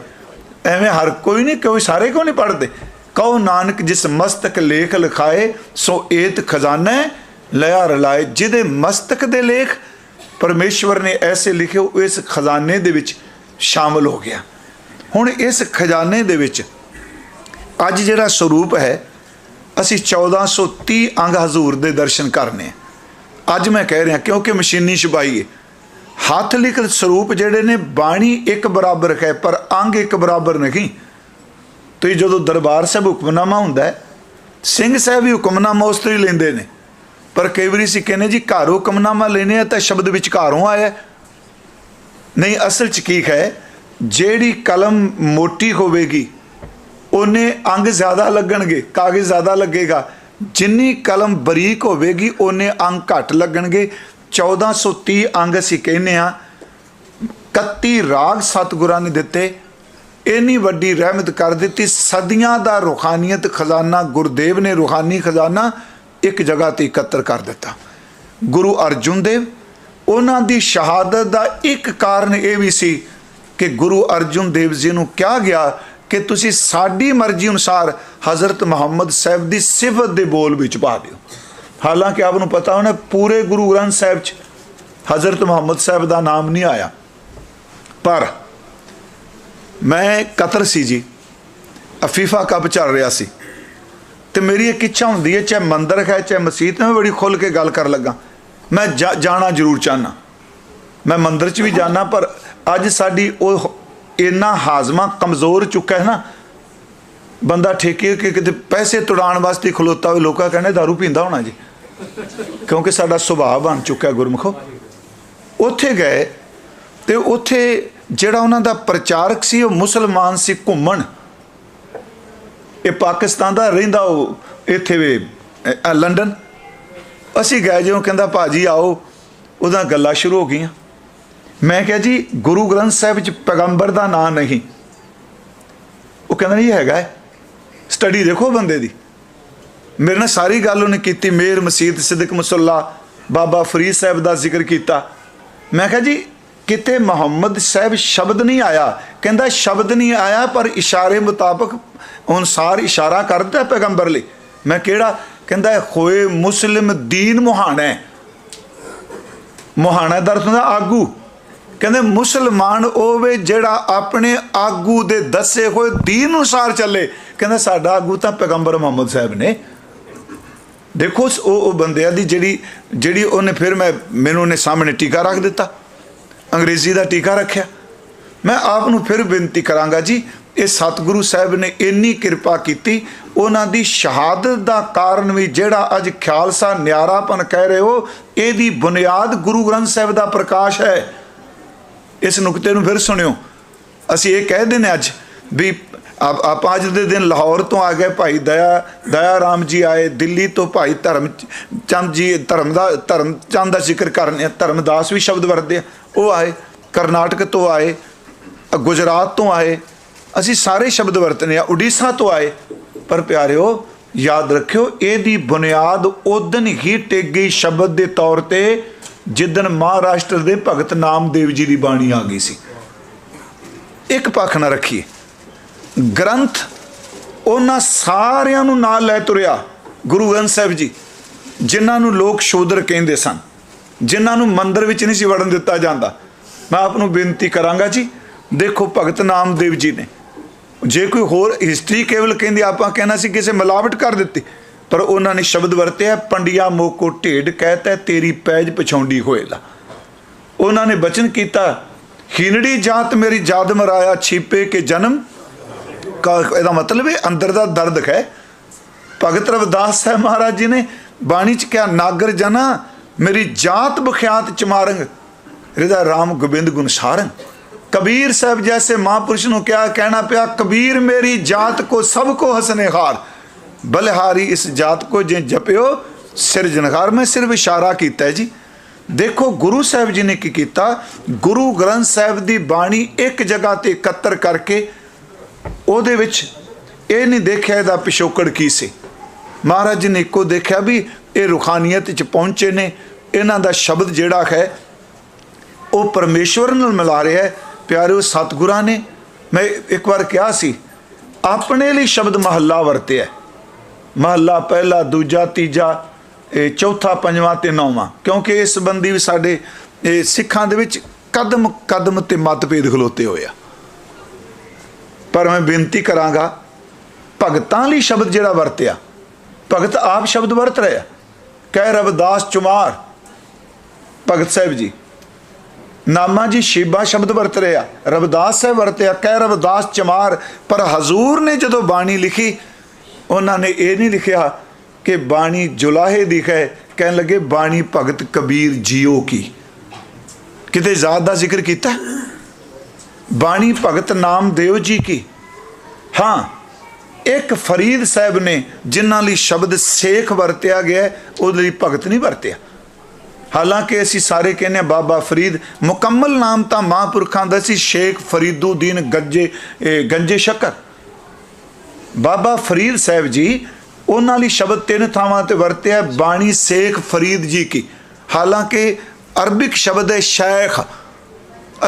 ਐਵੇਂ ਹਰ ਕੋਈ ਨਹੀਂ ਕੋਈ ਸਾਰੇ ਕਿਉਂ ਨਹੀਂ ਪੜਦੇ ਕਹੋ ਨਾਨਕ, ਜਿਸ ਮਸਤਕ ਲੇਖ ਲਿਖਾਏ, ਸੋ ਏਤ ਖਜ਼ਾਨਾ ਲਿਆ ਰਲਾਏ। ਜਿਹਦੇ ਮਸਤਕ ਦੇ ਲੇਖ ਪਰਮੇਸ਼ਵਰ ਨੇ ਐਸੇ ਲਿਖੇ, ਉਹ ਇਸ ਖਜ਼ਾਨੇ ਦੇ ਵਿੱਚ ਸ਼ਾਮਲ ਹੋ ਗਿਆ। ਹੁਣ ਇਸ ਖਜ਼ਾਨੇ ਦੇ ਵਿੱਚ ਅੱਜ ਜਿਹੜਾ ਸਰੂਪ ਹੈ, ਅਸੀਂ 1430 ਅੰਗ ਹਜ਼ੂਰ ਦੇ ਦਰਸ਼ਨ ਕਰਨੇ ਅੱਜ ਮੈਂ ਕਹਿ ਰਿਹਾ, ਕਿਉਂਕਿ ਮਸ਼ੀਨੀ ਛਪਾਈ ਹੈ ਹੱਥ ਲਿਖਤ ਸਰੂਪ ਜਿਹੜੇ ਨੇ, ਬਾਣੀ ਇੱਕ ਬਰਾਬਰ ਹੈ, ਪਰ ਅੰਗ ਇੱਕ ਬਰਾਬਰ ਨਹੀਂ। ਤੁਸੀਂ ਜਦੋਂ ਦਰਬਾਰ ਸਾਹਿਬ ਹੁਕਮਨਾਮਾ ਹੁੰਦਾ ਸਿੰਘ ਸਾਹਿਬ ਵੀ ਹੁਕਮਨਾਮਾ ਉਸ ਤੋਂ ਹੀ ਲੈਂਦੇ ਨੇ। ਪਰ ਕਈ ਵਾਰੀ ਸੀ ਕਹਿੰਦੇ ਜੀ, ਘਰ ਹੁਕਮਨਾਮਾ ਲੈਨੇ ਆ ਤਾਂ ਸ਼ਬਦ ਵਿੱਚ ਘਰੋਂ ਆਇਆ ਨਹੀਂ, ਅਸਲ ਚ ਕੀ ਹੈ, ਜਿਹੜੀ ਕਲਮ ਮੋਟੀ ਹੋਵੇਗੀ, ਉਹਨੇ ਅੰਗ ਜ਼ਿਆਦਾ ਲੱਗਣਗੇ, ਕਾਗਜ਼ ਜ਼ਿਆਦਾ ਲੱਗੇਗਾ। ਜਿੰਨੀ ਕਲਮ ਬਰੀਕ ਹੋਵੇਗੀ, ਉਹਨੇ ਅੰਗ ਘੱਟ ਲੱਗਣਗੇ। 1430 ਅੰਗ ਅਸੀਂ ਕਹਿੰਦੇ ਆ 31 ਰਾਗ ਸਤਿਗੁਰਾਂ ਨੇ ਦਿੱਤੇ। ਇੰਨੀ ਵੱਡੀ ਰਹਿਮਤ ਕਰ ਦਿੱਤੀ। ਸਦੀਆਂ ਦਾ ਰੂਹਾਨੀਅਤ ਖਜ਼ਾਨਾ, ਗੁਰਦੇਵ ਨੇ ਰੂਹਾਨੀ ਖਜ਼ਾਨਾ ਇੱਕ ਜਗ੍ਹਾ ਤੇ ਇਕੱਤਰ ਕਰ ਦਿੱਤਾ। ਗੁਰੂ ਅਰਜੁਨ ਦੇਵ, ਉਹਨਾਂ ਦੀ ਸ਼ਹਾਦਤ ਦਾ ਇੱਕ ਕਾਰਨ ਇਹ ਵੀ ਸੀ ਕਿ ਗੁਰੂ ਅਰਜੁਨ ਦੇਵ ਜੀ ਨੂੰ ਕਿਹਾ ਗਿਆ ਕਿ ਤੁਸੀਂ ਸਾਡੀ ਮਰਜ਼ੀ ਅਨੁਸਾਰ ਹਜ਼ਰਤ ਮੁਹੰਮਦ ਸਾਹਿਬ ਦੀ ਸਿਫਤ ਦੇ ਬੋਲ ਵਿੱਚ ਪਾ ਦਿਓ। ਹਾਲਾਂਕਿ ਆਪ ਨੂੰ ਪਤਾ ਹੋਣਾ, ਪੂਰੇ ਗੁਰੂ ਗ੍ਰੰਥ ਸਾਹਿਬ 'ਚ ਹਜ਼ਰਤ ਮੁਹੰਮਦ ਸਾਹਿਬ ਦਾ ਨਾਮ ਨਹੀਂ ਆਇਆ। ਪਰ ਮੈਂ ਕਤਰ ਸੀ ਜੀ, ਅਫੀਫਾ ਕੱਪ ਚੱਲ ਰਿਹਾ ਸੀ ਤੇ ਮੇਰੀ ਇੱਕ ਇੱਛਾ ਹੁੰਦੀ ਹੈ, ਚਾਹੇ ਮੰਦਰ ਹੈ, ਚਾਹੇ ਮਸਜਿਦ, ਮੈਂ ਬੜੀ ਖੁੱਲ ਕੇ ਗੱਲ ਕਰਨ ਲੱਗਾ। ਮੈਂ ਜਾ- ਜਾਣਾ ਜ਼ਰੂਰ ਚਾਹਨਾ ਮੈਂ ਮੰਦਰ 'ਚ ਵੀ ਜਾਣਾ, ਪਰ ਅੱਜ ਸਾਡੀ ਉਹ ਇੰਨਾ ਹਾਜ਼ਮਾ ਕਮਜ਼ੋਰ ਚੁੱਕਾ ਹੈ ਨਾ ਬੰਦਾ ਠੇਕੇ ਕਿ ਕਿਤੇ ਪੈਸੇ ਤੁੜਾਉਣ ਵਾਸਤੇ ਖਲੋਤਾ ਹੋਵੇ, ਲੋਕਾਂ ਕਹਿੰਦੇ दारू ਪੀਂਦਾ ਹੋਣਾ ਜੀ। ਕਿਉਂਕਿ ਸਾਡਾ ਸੁਭਾਅ ਬਣ ਚੁੱਕਾ ਗੁਰਮਖੋ। ਉੱਥੇ ਗਏ ਤੇ ਉੱਥੇ ਜਿਹੜਾ ਉਹਨਾਂ ਦਾ ਪ੍ਰਚਾਰਕ ਸੀ, ਉਹ ਮੁਸਲਮਾਨ ਸੀ ਘੁੰਮਣ। ਇਹ ਪਾਕਿਸਤਾਨ ਦਾ ਰਹਿੰਦਾ ਉਹ, ਇੱਥੇ ਵੇ ਲੰਡਨ। ਅਸੀਂ ਗਏ ਜਿਉਂ ਕਹਿੰਦਾ, ਭਾਜੀ ਆਓ, ਉਹਦਾ ਗੱਲਾਂ ਸ਼ੁਰੂ ਹੋ ਗਈਆਂ। ਮੈਂ ਕਿਹਾ, ਜੀ, ਗੁਰੂ ਗ੍ਰੰਥ ਸਾਹਿਬ ਵਿੱਚ ਪੈਗੰਬਰ ਦਾ ਨਾਂ ਨਹੀਂ। ਉਹ ਕਹਿੰਦਾ, ਨਹੀਂ, ਹੈਗਾ ਸਟੱਡੀ ਦੇਖੋ ਬੰਦੇ ਦੀ। ਮੇਰੇ ਨਾਲ ਸਾਰੀ ਗੱਲ ਉਹਨੇ ਕੀਤੀ, ਮੇਰ ਮਸੀਤ, ਸਿੱਦਕ ਮੁਸੱਲਾ, ਬਾਬਾ ਫਰੀਦ ਸਾਹਿਬ ਦਾ ਜ਼ਿਕਰ ਕੀਤਾ। ਮੈਂ ਕਿਹਾ ਜੀ, ਕਿਤੇ ਮੁਹੰਮਦ ਸਾਹਿਬ ਸ਼ਬਦ ਨਹੀਂ ਆਇਆ? ਕਹਿੰਦਾ ਸ਼ਬਦ ਨਹੀਂ ਆਇਆ, ਪਰ ਇਸ਼ਾਰੇ ਮੁਤਾਬਕ ਅਨੁਸਾਰ ਇਸ਼ਾਰਾ ਕਰਦਾ ਪੈਗੰਬਰ ਲਈ। ਮੈਂ ਕਿਹੜਾ? ਕਹਿੰਦਾ ਹੋਏ ਮੁਸਲਿਮ ਦੀਨ ਮੁਹਾਣਾ ਹੈ। ਮੁਹਾਣਾ ਦਾ ਆਗੂ। ਕਹਿੰਦੇ ਮੁਸਲਮਾਨ ਉਹ ਵੇ ਜਿਹੜਾ ਆਪਣੇ ਆਗੂ ਦੇ ਦੱਸੇ ਹੋਏ ਦੀਨ ਅਨੁਸਾਰ ਚੱਲੇ। ਕਹਿੰਦਾ ਸਾਡਾ ਆਗੂ ਤਾਂ ਪੈਗੰਬਰ ਮੁਹੰਮਦ ਸਾਹਿਬ ਨੇ। ਦੇਖੋ ਉਹ ਉਹ ਬੰਦਿਆਂ ਦੀ ਜਿਹੜੀ ਜਿਹੜੀ ਉਹਨੇ ਫਿਰ ਮੈਂ ਮੈਨੂੰ ਉਹਨੇ ਸਾਹਮਣੇ ਟੀਕਾ ਰੱਖ ਦਿੱਤਾ। ਅੰਗਰੇਜ਼ੀ ਦਾ ਟੀਕਾ ਰੱਖਿਆ। ਮੈਂ ਆਪ ਨੂੰ ਫਿਰ ਬੇਨਤੀ ਕਰਾਂਗਾ ਜੀ, ਇਹ ਸਤਿਗੁਰੂ ਸਾਹਿਬ ਨੇ ਇੰਨੀ ਕਿਰਪਾ ਕੀਤੀ, ਉਹਨਾਂ ਦੀ ਸ਼ਹਾਦਤ ਦਾ ਕਾਰਨ ਵੀ ਜਿਹੜਾ ਅੱਜ ਖਾਲਸਾ ਨਿਆਰਾਪਨ ਕਹਿ ਰਹੇ ਹੋ, ਇਹਦੀ ਬੁਨਿਆਦ ਗੁਰੂ ਗ੍ਰੰਥ ਸਾਹਿਬ ਦਾ ਪ੍ਰਕਾਸ਼ ਹੈ। ਇਸ ਨੁਕਤੇ ਨੂੰ ਫਿਰ ਸੁਣਿਓ। ਅਸੀਂ ਇਹ ਕਹਿ ਨੇ ਅੱਜ ਵੀ ਆਪ, ਆਪਾਂ ਅੱਜ ਦੇ ਦਿਨ ਲਾਹੌਰ ਤੋਂ ਆ ਗਏ ਭਾਈ ਦਇਆ ਦਇਆ ਰਾਮ ਜੀ ਆਏ, ਦਿੱਲੀ ਤੋਂ ਭਾਈ ਧਰਮ ਚੰਦ ਜੀ ਧਰਮ ਦਾ, ਧਰਮ, ਚੰਦ ਦਾ ਜ਼ਿਕਰ ਕਰਨੇ ਧਰਮਦਾਸ ਵੀ ਸ਼ਬਦ ਵਰਤਦੇ ਆ, ਉਹ ਆਏ, ਕਰਨਾਟਕ ਤੋਂ ਆਏ ਗੁਜਰਾਤ ਤੋਂ ਆਏ, ਅਸੀਂ ਸਾਰੇ ਸ਼ਬਦ ਵਰਤਨੇ ਆ, ਉੜੀਸਾ ਤੋਂ ਆਏ। ਪਰ ਪਿਆਰਿਓ, ਯਾਦ ਰੱਖਿਓ, ਇਹਦੀ ਬੁਨਿਆਦ ਉਦਨ ਹੀ ਟਿਕ ਗਈ ਸ਼ਬਦ ਦੇ ਤੌਰ ਤੇ ਜਿੱਦਨ ਮਹਾਰਾਸ਼ਟਰ ਦੇ ਭਗਤ ਨਾਮਦੇਵ ਜੀ ਦੀ ਬਾਣੀ ਆ ਗਈ ਸੀ। ਇੱਕ ਪੱਖ ਨਾ ਰੱਖੀਏ। ਗ੍ਰੰਥ ਉਹਨਾਂ ਸਾਰਿਆਂ ਨੂੰ ਨਾਲ ਲੈ ਤੁਰਿਆ ਗੁਰੂ ਗ੍ਰੰਥ ਸਾਹਿਬ ਜੀ, ਜਿਨ੍ਹਾਂ ਨੂੰ ਲੋਕ ਸ਼ੋਦਰ ਕਹਿੰਦੇ ਸਨ, ਜਿਨ੍ਹਾਂ ਨੂੰ ਮੰਦਰ ਵਿੱਚ ਨਹੀਂ ਸੀ ਵੜਨ ਦਿੱਤਾ ਜਾਂਦਾ। ਮੈਂ ਆਪ ਨੂੰ ਬੇਨਤੀ ਕਰਾਂਗਾ ਜੀ, ਦੇਖੋ ਭਗਤ ਨਾਮਦੇਵ ਜੀ ਨੇ। ਜੇ ਕੋਈ ਹੋਰ ਹਿਸਟਰੀ ਕੇਵਲ ਕਹਿੰਦੀ, ਆਪਾਂ ਕਹਿਣਾ ਸੀ ਕਿਸੇ ਮਿਲਾਵਟ ਕਰ ਦਿੱਤੀ। ਪਰ ਉਹਨਾਂ ਨੇ ਸ਼ਬਦ ਵਰਤਿਆ, ਪੰਡਿਆ ਮੋਕੋ ਢੇਡ, ਕਹਤਾ ਤੇਰੀ ਪੈਜ ਪਛਾਉਂਦੀ ਹੋਏਲਾ। ਉਹਨਾਂ ਨੇ ਬਚਨ ਕੀਤਾ, ਹੀਨੜੀ ਜਾਤ ਮੇਰੀ ਜਾਦ ਮਰਾਇਆ ਛੀਪੇ ਕੇ ਜਨਮ। ਇਹਦਾ ਮਤਲਬ ਹੈ ਅੰਦਰ ਦਾ ਦਰਦ ਹੈ। ਭਗਤ ਰਵਿਦਾਸ ਸਾਹਿਬ ਮਹਾਰਾਜ ਜੀ ਨੇ ਬਾਣੀ ਚ ਕਿਹਾ, ਨਾਗਰ ਜਨਾ, ਮੇਰੀ ਜਾਤ ਬਖਿਆਤ ਚਮਾਰੰਗ। ਇਹਦਾ ਰਾਮ ਗੋਬਿੰਦ ਗੁਣ ਸਾਰੰਗ। ਕਬੀਰ ਸਾਹਿਬ ਜੈਸੇ ਮਹਾਂਪੁਰਸ਼ ਨੂੰ ਕਿਹਾ, ਕਹਿਣਾ ਪਿਆ, ਕਬੀਰ ਮੇਰੀ ਜਾਤ ਕੋ ਸਭ ਕੋ ਹਸਨੇ ਹਾਰ ਬਲਿਹਾਰੀ ਇਸ ਜਾਤ ਕੋ ਜੇ ਜਪਿਓ ਸਿਰਜਣਹਾਰ ਮੈਂ ਸਿਰਫ ਇਸ਼ਾਰਾ ਕੀਤਾ ਜੀ। ਦੇਖੋ ਗੁਰੂ ਸਾਹਿਬ ਜੀ ਨੇ ਕੀ ਕੀਤਾ? ਗੁਰੂ ਗ੍ਰੰਥ ਸਾਹਿਬ ਦੀ ਬਾਣੀ ਇੱਕ ਜਗ੍ਹਾ ਤੇ ਇਕੱਤਰ ਕਰਕੇ ਉਹਦੇ ਵਿੱਚ ਇਹ ਨਹੀਂ ਦੇਖਿਆ ਇਹਦਾ ਪਿਛੋਕੜ ਕੀ ਸੀ। ਮਹਾਰਾਜ ਜੀ ਨੇ ਇੱਕੋ ਦੇਖਿਆ ਵੀ ਇਹ ਰੁਖਾਨੀਅਤ ਚ ਪਹੁੰਚੇ ਨੇ। ਇਹਨਾਂ ਦਾ ਸ਼ਬਦ ਜਿਹੜਾ ਹੈ, ਉਹ ਪਰਮੇਸ਼ਵਰ ਨਾਲ ਮਿਲਾ ਰਿਹਾ ਹੈ। ਪਿਆਰਿਓ ਸਤਿਗੁਰਾਂ ਨੇ, ਮੈਂ ਇੱਕ ਵਾਰ ਕਿਹਾ ਸੀ, ਆਪਣੇ ਲਈ ਸ਼ਬਦ ਮਹੱਲਾ ਵਰਤਿਆ ਮਹੱਲਾ ਪਹਿਲਾ, ਦੂਜਾ, ਤੀਜਾ, ਇਹ ਚੌਥਾ, ਪੰਜਵਾਂ ਤੇ ਨੌਵਾਂ। ਕਿਉਂਕਿ ਇਸ ਸੰਬੰਧੀ ਵੀ ਸਾਡੇ, ਇਹ ਸਿੱਖਾਂ ਦੇ ਵਿੱਚ ਕਦਮ ਕਦਮ ਤੇ ਮਤਭੇਦ ਖਲੋਤੇ ਹੋਏ ਆ। ਪਰ ਮੈਂ ਬੇਨਤੀ ਕਰਾਂਗਾ, ਭਗਤਾਂ ਲਈ ਸ਼ਬਦ ਜਿਹੜਾ ਵਰਤਿਆ, ਭਗਤ ਆਪ ਸ਼ਬਦ ਵਰਤ ਰਿਹਾ ਕਹਿ ਰਵਦਾਸ ਚੁਮਾਰ, ਭਗਤ ਸਾਹਿਬ ਜੀ, ਨਾਮਾ ਜੀ ਸ਼ੀਬਾ ਸ਼ਬਦ ਵਰਤ ਰਿਹਾ ਰਵਿਦਾਸ ਸਾਹਿਬ ਵਰਤਿਆ, ਕਹਿ ਰਵਦਾਸ ਚਮਾਰ, ਪਰ ਹਜ਼ੂਰ ਨੇ ਜਦੋਂ ਬਾਣੀ ਲਿਖੀ ਉਹਨਾਂ ਨੇ ਇਹ ਨਹੀਂ ਲਿਖਿਆ ਕਿ ਬਾਣੀ ਜੁਲਾਹੇ ਦੀ ਹੈ। ਕਹਿਣ ਲੱਗੇ, ਬਾਣੀ ਭਗਤ ਕਬੀਰ ਜੀਓ ਕੀ? ਕਿਤੇ ਜ਼ਾਤ ਦਾ ਜ਼ਿਕਰ ਕੀਤਾ? ਬਾਣੀ ਭਗਤ ਨਾਮ ਨਾਮਦੇਵ ਜੀ ਕੀ? ਹਾਂ, ਇੱਕ ਫਰੀਦ ਸਾਹਿਬ ਨੇ ਜਿਨ੍ਹਾਂ ਲਈ ਸ਼ਬਦ ਸੇਖ ਵਰਤਿਆ ਗਿਆ ਉਹਦੇ ਲਈ ਭਗਤ ਨਹੀਂ ਵਰਤਿਆ। ਹਾਲਾਂਕਿ ਅਸੀਂ ਸਾਰੇ ਕਹਿੰਦੇ ਹਾਂ, ਬਾਬਾ ਫਰੀਦ ਮੁਕੰਮਲ ਨਾਮ ਤਾਂ ਮਹਾਂਪੁਰਖਾਂ ਦਾ ਸੀ, ਸ਼ੇਖ ਫਰੀਦੁਦੀਨ ਗੱਜੇ ਗੰਜੇ ਸ਼ੱਕਰ। ਬਾਬਾ ਫਰੀਦ ਸਾਹਿਬ ਜੀ, ਉਹਨਾਂ ਲਈ ਸ਼ਬਦ ਤਿੰਨ ਥਾਵਾਂ ਤੇ ਵਰਤਿਆ ਬਾਣੀ ਸੇਖ ਫਰੀਦ ਜੀ ਕੀ। ਹਾਲਾਂਕਿ ਅਰਬਿਕ ਸ਼ਬਦ ਹੈ ਸ਼ੈਖ।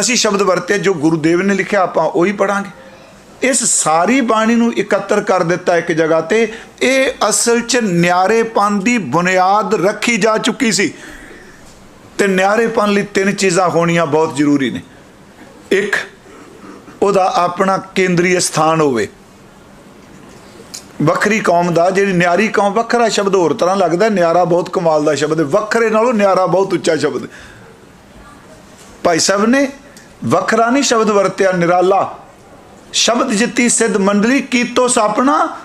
ਅਸੀਂ ਸ਼ਬਦ ਵਰਤੇ ਜੋ ਗੁਰੂਦੇਵ ਨੇ ਲਿਖਿਆ, ਆਪਾਂ ਉਹੀ ਪੜਾਂਗੇ ਇਸ ਸਾਰੀ ਬਾਣੀ ਨੂੰ ਇਕੱਤਰ ਕਰ ਦਿੱਤਾ ਇੱਕ ਜਗ੍ਹਾ ਤੇ, ਇਹ ਅਸਲ 'ਚ ਨਿਆਰੇਪਨ ਦੀ ਬੁਨਿਆਦ ਰੱਖੀ ਜਾ ਚੁੱਕੀ ਸੀ। ਤੇ ਨਿਆਰੇਪਨ ਲਈ ਤਿੰਨ ਚੀਜ਼ਾਂ ਹੋਣੀਆਂ ਬਹੁਤ ਜ਼ਰੂਰੀ ਨੇ। ਇੱਕ, ਉਹਦਾ ਆਪਣਾ ਕੇਂਦਰੀ ਸਥਾਨ ਹੋਵੇ। ਵੱਖਰੀ ਕੌਮ ਦਾ, ਜਿਹੜੀ ਨਿਆਰੀ ਕੌਮ, ਵੱਖਰਾ ਸ਼ਬਦ ਹੋਰ ਤਰ੍ਹਾਂ ਲੱਗਦਾ, ਨਿਆਰਾ ਬਹੁਤ ਕਮਾਲ ਦਾ ਸ਼ਬਦ ਹੈ। ਵੱਖਰੇ ਨਾਲੋਂ ਨਿਆਰਾ ਬਹੁਤ ਉੱਚਾ ਸ਼ਬਦ ਭਾਈ ਸਾਹਿਬ ਨੇ ਵੱਖਰਾ ਨਹੀਂ ਸ਼ਬਦ ਵਰਤਿਆ, ਨਿਰਾਲਾ। ਸ਼ਬਦ ਜਿੱਤੀ ਸਿੱਧ ਮੰਡਲੀ, ਕੀਤੋ ਸਾਪਣਾ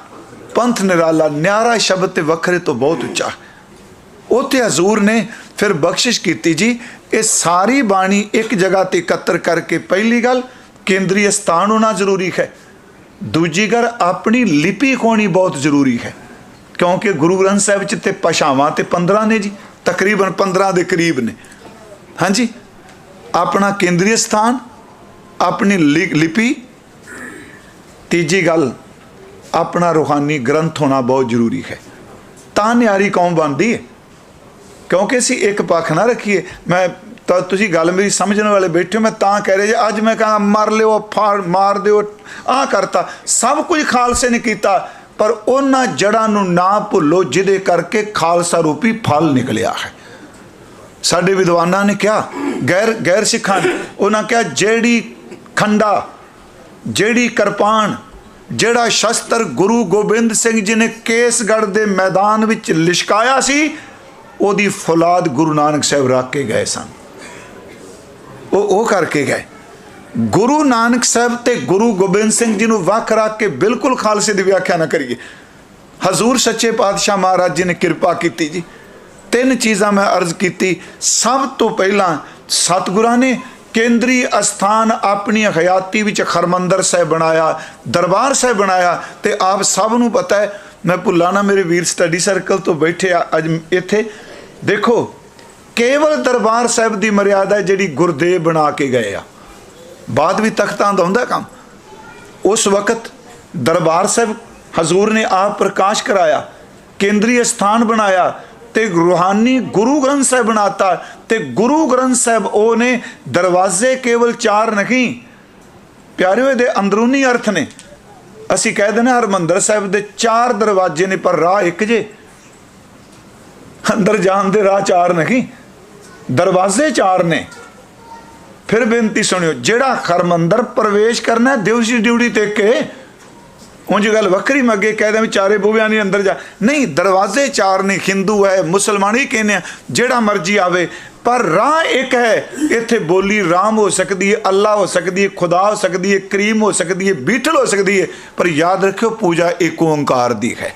ਪੰਥ ਨਿਰਾਲਾ। ਨਿਆਰਾ ਸ਼ਬਦ ਤੇ ਵੱਖਰੇ ਤੋਂ ਬਹੁਤ ਉੱਚਾ। ਉਥੇ ਹਜ਼ੂਰ ਨੇ ਫਿਰ ਬਖਸ਼ਿਸ਼ ਕੀਤੀ ਜੀ, ਇਹ ਸਾਰੀ ਬਾਣੀ ਇੱਕ ਜਗ੍ਹਾ ਤੇ ਇਕੱਤਰ ਕਰਕੇ ਪਹਿਲੀ ਗੱਲ, ਕੇਂਦਰੀ ਸਥਾਨ ਹੋਣਾ ਜ਼ਰੂਰੀ ਹੈ। ਦੂਜੀ ਗੱਲ, ਆਪਣੀ ਲਿਪੀ ਹੋਣੀ ਬਹੁਤ ਜ਼ਰੂਰੀ ਹੈ। ਕਿਉਂਕਿ ਗੁਰੂ ਗ੍ਰੰਥ ਸਾਹਿਬ ਚ ਤੇ ਭਾਸ਼ਾਵਾਂ ਤੇ 15 ਨੇ ਜੀ, ਤਕਰੀਬਨ 15 ਦੇ ਕਰੀਬ ਨੇ। ਹਾਂਜੀ? ਆਪਣਾ ਕੇਂਦਰੀ ਸਥਾਨ, ਆਪਣੀ ਲਿ- ਲਿਪੀ। ਤੀਜੀ ਗੱਲ, ਆਪਣਾ ਰੂਹਾਨੀ ਗ੍ਰੰਥ ਹੋਣਾ ਬਹੁਤ ਜ਼ਰੂਰੀ ਹੈ। ਤਾਂ ਨਿਆਰੀ ਕੌਮ ਬਣਦੀ ਹੈ। ਕਿਉਂਕਿ ਅਸੀਂ ਇੱਕ ਪੱਖ ਨਾ ਰੱਖੀਏ, ਮੈਂ ਤਾਂ ਤੁਸੀਂ ਗੱਲ ਮੇਰੀ ਸਮਝਣ ਵਾਲੇ ਬੈਠੇ ਹੋ, ਮੈਂ ਤਾਂ ਕਹਿ ਰਿਹਾ ਜੀ, ਅੱਜ ਮੈਂ ਕਹਾਂ, ਮਰ ਲਿਓ, ਫਾੜ, ਮਾਰ ਦਿਓ, ਆਹ ਕਰਤਾ। ਸਭ ਕੁਝ ਖਾਲਸੇ ਨੇ ਕੀਤਾ, ਪਰ ਉਹਨਾਂ ਜੜਾਂ ਨੂੰ ਨਾ ਭੁੱਲੋ, ਜਿਹਦੇ ਕਰਕੇ ਖਾਲਸਾ ਰੂਪੀ ਫਲ ਨਿਕਲਿਆ ਹੈ। ਸਾਡੇ ਵਿਦਵਾਨਾਂ ਨੇ ਕਿਹਾ, ਗੈਰ ਗੈਰ ਸਿੱਖਾਂ ਨੇ, ਉਹਨਾਂ ਕਿਹਾ, ਜਿਹੜੀ ਖੰਡਾ, ਜਿਹੜੀ ਕਿਰਪਾਨ, ਜਿਹੜਾ ਸ਼ਸਤਰ ਗੁਰੂ ਗੋਬਿੰਦ ਸਿੰਘ ਜੀ ਨੇ ਕੇਸਗੜ੍ਹ ਦੇ ਮੈਦਾਨ ਵਿੱਚ ਲਿਸ਼ਕਾਇਆ ਸੀ, ਉਹਦੀ ਫੌਲਾਦ ਗੁਰੂ ਨਾਨਕ ਸਾਹਿਬ ਰੱਖ ਕੇ ਗਏ ਸਨ। ਉਹ ਉਹ ਕਰਕੇ ਗਏ। ਗੁਰੂ ਨਾਨਕ ਸਾਹਿਬ ਤੇ ਗੁਰੂ ਗੋਬਿੰਦ ਸਿੰਘ ਜੀ ਨੂੰ ਵੱਖ ਰੱਖ ਕੇ ਬਿਲਕੁਲ ਖਾਲਸੇ ਦੀ ਵਿਆਖਿਆ ਨਾ ਕਰੀਏ। ਹਜ਼ੂਰ ਸੱਚੇ ਪਾਤਸ਼ਾਹ ਮਹਾਰਾਜ ਜੀ ਨੇ ਕਿਰਪਾ ਕੀਤੀ ਜੀ। ਤਿੰਨ ਚੀਜ਼ਾਂ ਮੈਂ ਅਰਜ਼ ਕੀਤੀ। ਸਭ ਤੋਂ ਪਹਿਲਾਂ ਸਤਿਗੁਰਾਂ ਨੇ ਕੇਂਦਰੀ ਅਸਥਾਨ ਆਪਣੀ ਹਯਾਤੀ ਵਿੱਚ ਖਰਮੰਦਰ ਸਾਹਿਬ ਬਣਾਇਆ, ਦਰਬਾਰ ਸਾਹਿਬ ਬਣਾਇਆ ਤੇ ਆਪ ਸਭ ਨੂੰ ਪਤਾ ਹੈ, ਮੈਂ ਭੁੱਲਾ ਨਾ ਮੇਰੇ ਵੀਰ ਸਟੱਡੀ ਸਰਕਲ ਤੋਂ ਬੈਠੇ ਆ ਅੱਜ ਇੱਥੇ। ਦੇਖੋ ਕੇਵਲ ਦਰਬਾਰ ਸਾਹਿਬ ਦੀ ਮਰਿਆਦਾ ਜਿਹੜੀ ਗੁਰਦੇਵ ਬਣਾ ਕੇ ਗਏ ਆ। ਬਾਅਦ ਵੀ ਤਖਤਾਂ ਦਾ ਹੁੰਦਾ ਕੰਮ। ਉਸ ਵਕਤ ਦਰਬਾਰ ਸਾਹਿਬ ਹਜ਼ੂਰ ਨੇ ਆਪ ਪ੍ਰਕਾਸ਼ ਕਰਾਇਆ ਕੇਂਦਰੀ ਸਥਾਨ ਬਣਾਇਆ ਤੇ ਰੂਹਾਨੀ ਗੁਰੂ ਗ੍ਰੰਥ ਸਾਹਿਬ ਬਣਾਤਾ ਤੇ ਗੁਰੂ ਗ੍ਰੰਥ ਸਾਹਿਬ ਉਹ ਨੇ ਦਰਵਾਜ਼ੇ ਕੇਵਲ ਚਾਰ ਨਹੀਂ, ਪਿਆਰਿਓ ਦੇ ਅੰਦਰੂਨੀ ਅਰਥ ਨੇ। ਅਸੀਂ ਕਹਿ ਦਿੰਦੇ ਹਾਂ ਹਰਮੰਦਰ ਸਾਹਿਬ ਦੇ ਚਾਰ ਦਰਵਾਜ਼ੇ ਨੇ ਪਰ ਰਾਹ ਇੱਕ ਜੇ। ਅੰਦਰ ਜਾਣ ਦੇ ਰਾਹ ਚਾਰ ਨਹੀਂ। ਦਰਵਾਜ਼ੇ ਚਾਰ ਨੇ। ਫਿਰ ਬੇਨਤੀ ਸੁਣਿਓ ਜਿਹੜਾ ਹਰਮੰਦਰ ਪ੍ਰਵੇਸ਼ ਕਰਨਾ ਹੈ, ਦਿਵਸ ਦੀ ਡਿਊਟੀ ਤੇ ਕੇ ਉਂਝ ਗੱਲ ਵੱਖਰੀ ਮੱਗੇ ਅੱਗੇ ਕਹਿ ਦਾਂ ਵੀ ਚਾਰੇ ਬੂਹਿਆਂ ਨਹੀਂ ਅੰਦਰ ਜਾ। ਨਹੀਂ ਦਰਵਾਜ਼ੇ ਚਾਰ ਨੇ ਹਿੰਦੂ ਹੈ ਮੁਸਲਮਾਨ ਹੀ ਕਹਿੰਦੇ ਆ ਜਿਹੜਾ ਮਰਜ਼ੀ ਆਵੇ ਪਰ ਰਾਹ ਇੱਕ ਹੈ ਇੱਥੇ ਬੋਲੀ ਰਾਮ ਹੋ ਸਕਦੀ ਹੈ ਅੱਲਾ ਹੋ ਸਕਦੀ ਹੈ ਖੁਦਾ ਹੋ ਸਕਦੀ ਹੈ ਕਰੀਮ ਹੋ ਸਕਦੀ ਹੈ ਬੀਠਲ ਹੋ ਸਕਦੀ ਹੈ ਪਰ ਯਾਦ ਰੱਖਿਓ ਪੂਜਾ ਇੱਕ ਓੰਕਾਰ ਦੀ ਹੈ।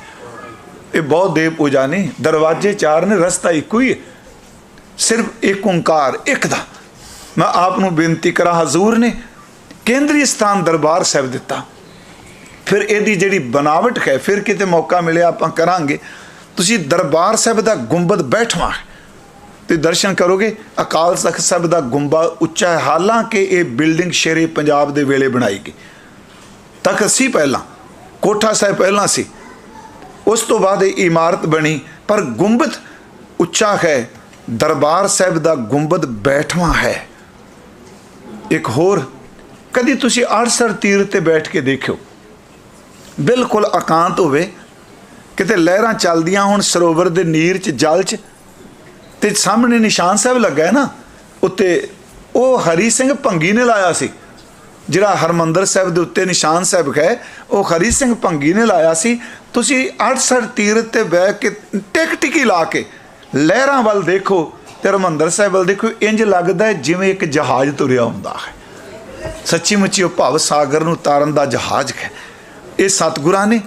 ਇਹ ਬਹੁਤ ਦੇਵ ਪੂਜਾ ਨਹੀਂ ਦਰਵਾਜ਼ੇ ਚਾਰ ਨੇ ਰਸਤਾ ਇੱਕੋ ਹੀ ਹੈ। ਸਿਰਫ ਇੱਕ ਓੰਕਾਰ, ਇੱਕ ਦਾ। ਮੈਂ ਆਪ ਨੂੰ ਬੇਨਤੀ ਕਰਾਂ, ਹਜ਼ੂਰ ਨੇ ਕੇਂਦਰੀ ਸਥਾਨ ਦਰਬਾਰ ਸਾਹਿਬ ਦਿੱਤਾ। ਫਿਰ ਇਹਦੀ ਜਿਹੜੀ ਬਨਾਵਟ ਹੈ, ਫਿਰ ਕਿਤੇ ਮੌਕਾ ਮਿਲਿਆ, ਆਪਾਂ ਕਰਾਂਗੇ। ਤੁਸੀਂ ਦਰਬਾਰ ਸਾਹਿਬ ਦਾ ਗੁੰਬਦ ਬੈਠਵਾ। ਹੈ ਤੇ ਦਰਸ਼ਨ ਕਰੋਗੇ, ਅਕਾਲ ਤਖਤ ਸਾਹਿਬ ਦਾ ਗੁੰਬਾ ਉੱਚਾ ਹੈ। ਹਾਲਾਂਕਿ ਇਹ ਬਿਲਡਿੰਗ ਸ਼ੇਰੇ ਪੰਜਾਬ ਦੇ ਵੇਲੇ ਬਣਾਈ ਗਈ। ਤਖਤ ਸੀ ਪਹਿਲਾਂ, ਕੋਠਾ ਸਾਹਿਬ ਪਹਿਲਾਂ ਸੀ। ਉਸ ਤੋਂ ਬਾਅਦ ਇਹ ਇਮਾਰਤ ਬਣੀ, ਪਰ ਗੁੰਬਦ ਉੱਚਾ ਹੈ। ਦਰਬਾਰ ਸਾਹਿਬ ਦਾ ਗੁੰਬਦ ਬੈਠਵਾ ਹੈ। ਇੱਕ ਹੋਰ, ਕਦੀ ਤੁਸੀਂ ਅੜਸਰ ਤੀਰ ਤੇ ਬੈਠ ਕੇ ਦੇਖਿਓ। ਬਿਲਕੁਲ ਇਕਾਂਤ ਹੋਵੇ। ਕਿਤੇ ਲਹਿਰਾਂ ਚੱਲਦੀਆਂ ਹੁਣ, ਸਰੋਵਰ ਦੇ ਨੀਰ 'ਚ, ਜਲ 'ਚ। ਤੇ ਸਾਹਮਣੇ ਨਿਸ਼ਾਨ ਸਾਹਿਬ ਲੱਗਾ ਹੈ ਨਾ, ਉੱਤੇ ਉਹ ਹਰੀ ਸਿੰਘ ਭੰਗੀ ਨੇ ਲਾਇਆ ਸੀ। ਜਿਹੜਾ ਹਰਮੰਦਰ ਸਾਹਿਬ ਦੇ ਉੱਤੇ ਨਿਸ਼ਾਨ ਸਾਹਿਬ ਹੈ, ਉਹ ਹਰੀ ਸਿੰਘ ਭੰਗੀ ਨੇ ਲਾਇਆ ਸੀ। ਤੁਸੀਂ 68 ਤੀਰ ਤੇ ਬਹਿ ਕੇ ਟਿਕ ਟਿਕੀ ਲਾ ਕੇ ਲਹਿਰਾਂ ਵੱਲ ਦੇਖੋ ਤੇ ਹਰਮੰਦਰ ਸਾਹਿਬ ਵੱਲ ਦੇਖੋ, ਇੰਜ ਲੱਗਦਾ ਜਿਵੇਂ ਇੱਕ ਜਹਾਜ਼ ਤੁਰਿਆ ਹੁੰਦਾ ਹੈ। ਸੱਚੀ ਮੁੱਚੀ ਉਹ ਭਵ ਸਾਗਰ ਨੂੰ ਤਾਰਨ ਦਾ ਜਹਾਜ਼ ਹੈ। ਇਹ ਸਤਿਗੁਰਾਂ ਨੇ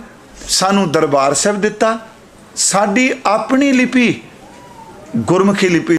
ਸਾਨੂੰ ਦਰਬਾਰ ਸਾਹਿਬ ਦਿੱਤਾ। ਸਾਡੀ ਆਪਣੀ ਲਿਪੀ ਗੁਰਮੁਖੀ ਲਿਪੀ